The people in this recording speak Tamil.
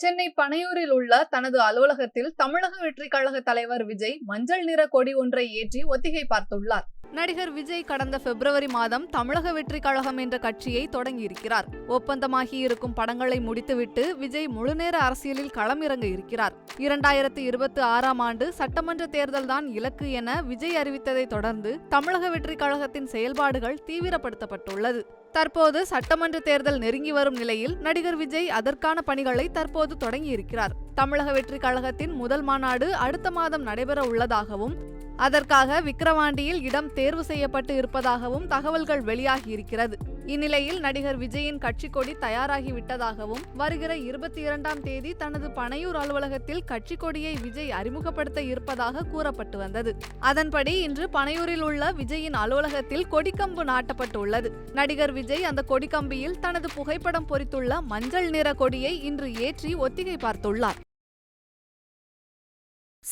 சென்னை பனையூரில் உள்ள தனது அலுவலகத்தில் தமிழக வெற்றி கழக தலைவர் விஜய் மஞ்சள் நிற கொடி ஒன்றை ஏற்றி ஒத்திகை பார்த்துள்ளார். நடிகர் விஜய் கடந்த பிப்ரவரி மாதம் தமிழக வெற்றி கழகம் என்ற கட்சியை தொடங்கியிருக்கிறார். ஒப்பந்தமாகி இருக்கும் படங்களை முடித்துவிட்டு விஜய் முழுநேர அரசியலில் களமிறங்க இருக்கிறார். இரண்டாயிரத்து இருபத்தி ஆறாம் ஆண்டு சட்டமன்ற தேர்தல்தான் இலக்கு என விஜய் அறிவித்ததை தொடர்ந்து தமிழக வெற்றி கழகத்தின் செயல்பாடுகள் தீவிரப்படுத்தப்பட்டுள்ளது. தற்போது சட்டமன்ற தேர்தல் நெருங்கி வரும் நிலையில் நடிகர் விஜய் அதற்கான பணிகளை தற்போது தொடங்கியிருக்கிறார். தமிழக வெற்றி கழகத்தின் முதல் மாநாடு அடுத்த மாதம் நடைபெற உள்ளதாகவும் அதற்காக விக்கிரவாண்டியில் இடம் தேர்வு செய்யப்பட்டு இருப்பதாகவும் தகவல்கள் வெளியாகி இருக்கிறது. இந்நிலையில் நடிகர் விஜயின் கட்சி கொடி தயாராகி விட்டதாகவும் வருகிற இருபத்தி இரண்டாம் தேதி தனது பனையூர் அலுவலகத்தில் கட்சி கொடியை விஜய் அறிமுகப்படுத்த இருப்பதாக கூறப்பட்டு வந்தது. அதன்படி இன்று பனையூரில் உள்ள விஜயின் அலுவலகத்தில் கொடிக்கம்பு நாட்டப்பட்டு உள்ளது நடிகர் விஜய் அந்த கொடிக்கம்பியில் தனது புகைப்படம் பொறித்துள்ள மஞ்சள் நிற கொடியை இன்று ஏற்றி ஒத்திகை பார்த்துள்ளார்.